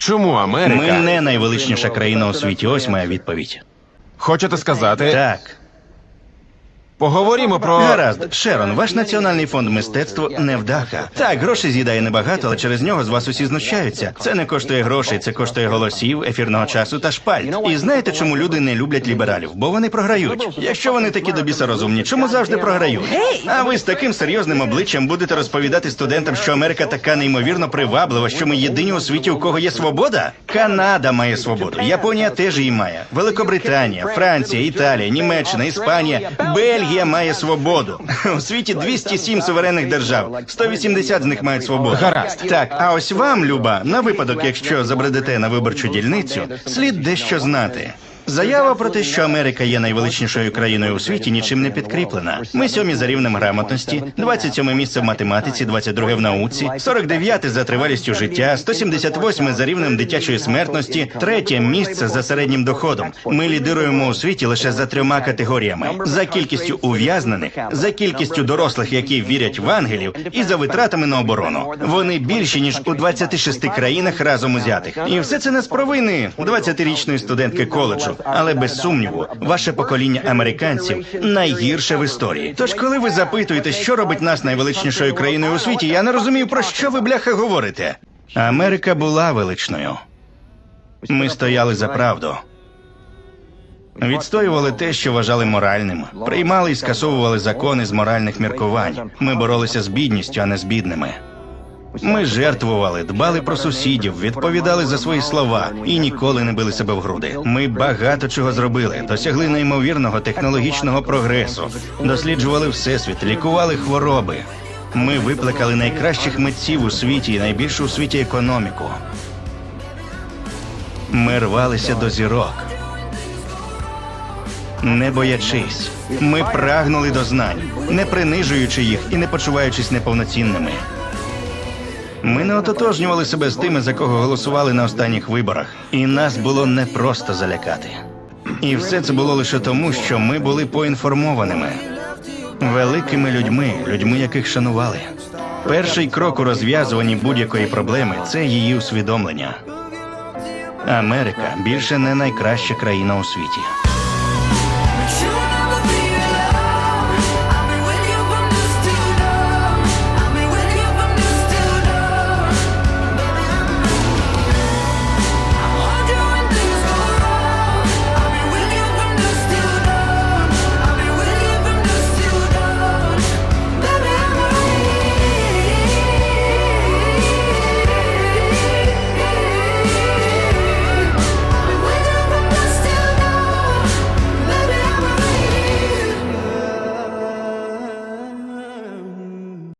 Чому Америка? Ми не найвеличніша країна у світі. Ось моя відповідь. Хочете сказати? Так. Поговоримо про. Гаразд, Шерон, ваш національний фонд мистецтва невдаха. Так, грошей з'їдає небагато, але через нього з вас усі знущаються. Це не коштує грошей, це коштує голосів, ефірного часу та шпальт. І знаєте, чому люди не люблять лібералів? Бо вони програють. Якщо вони такі до біса розумні, чому завжди програють? А ви з таким серйозним обличчям будете розповідати студентам, що Америка така неймовірно приваблива, що ми єдині у світі, у кого є свобода? Канада має свободу, Японія теж її має. Великобританія, Франція, Італія, Німеччина, Іспанія, Бельгія має свободу. У світі 207 суверенних держав, 180 з них мають свободу. Гаразд. Так, а ось вам, Люба, на випадок, якщо забредете на виборчу дільницю, слід дещо знати. Заява про те, що Америка є найвеличнішою країною у світі, нічим не підкріплена. Ми сьомі за рівнем грамотності, 27 місце в математиці, 22 в науці, 49 за тривалістю життя, 178 за рівнем дитячої смертності, третє місце за середнім доходом. Ми лідируємо у світі лише за трьома категоріями: за кількістю ув'язнених, за кількістю дорослих, які вірять в ангелів, і за витратами на оборону. Вони більші ніж у 26 країнах разом узятих. І все це не з провини 20-річної студентки коледжу. Але без сумніву, ваше покоління американців найгірше в історії. Тож, коли ви запитуєте, що робить нас найвеличнішою країною у світі, я не розумію, про що ви бляха говорите. Америка була величною. Ми стояли за правду. Відстоювали те, що вважали моральним, приймали і скасовували закони з моральних міркувань. Ми боролися з бідністю, а не з бідними. Ми жертвували, дбали про сусідів, відповідали за свої слова і ніколи не били себе в груди. Ми багато чого зробили, досягли неймовірного технологічного прогресу, досліджували всесвіт, лікували хвороби. Ми викликали найкращих митців у світі і найбільшу у світі економіку. Ми рвалися до зірок. Не боячись, ми прагнули до знань, не принижуючи їх і не почуваючись неповноцінними. Ми не ототожнювали себе з тими, за кого голосували на останніх виборах, і нас було непросто залякати. І все це було лише тому, що ми були поінформованими, великими людьми, людьми, яких шанували. Перший крок у розв'язуванні будь-якої проблеми це її усвідомлення. Америка більше не найкраща країна у світі.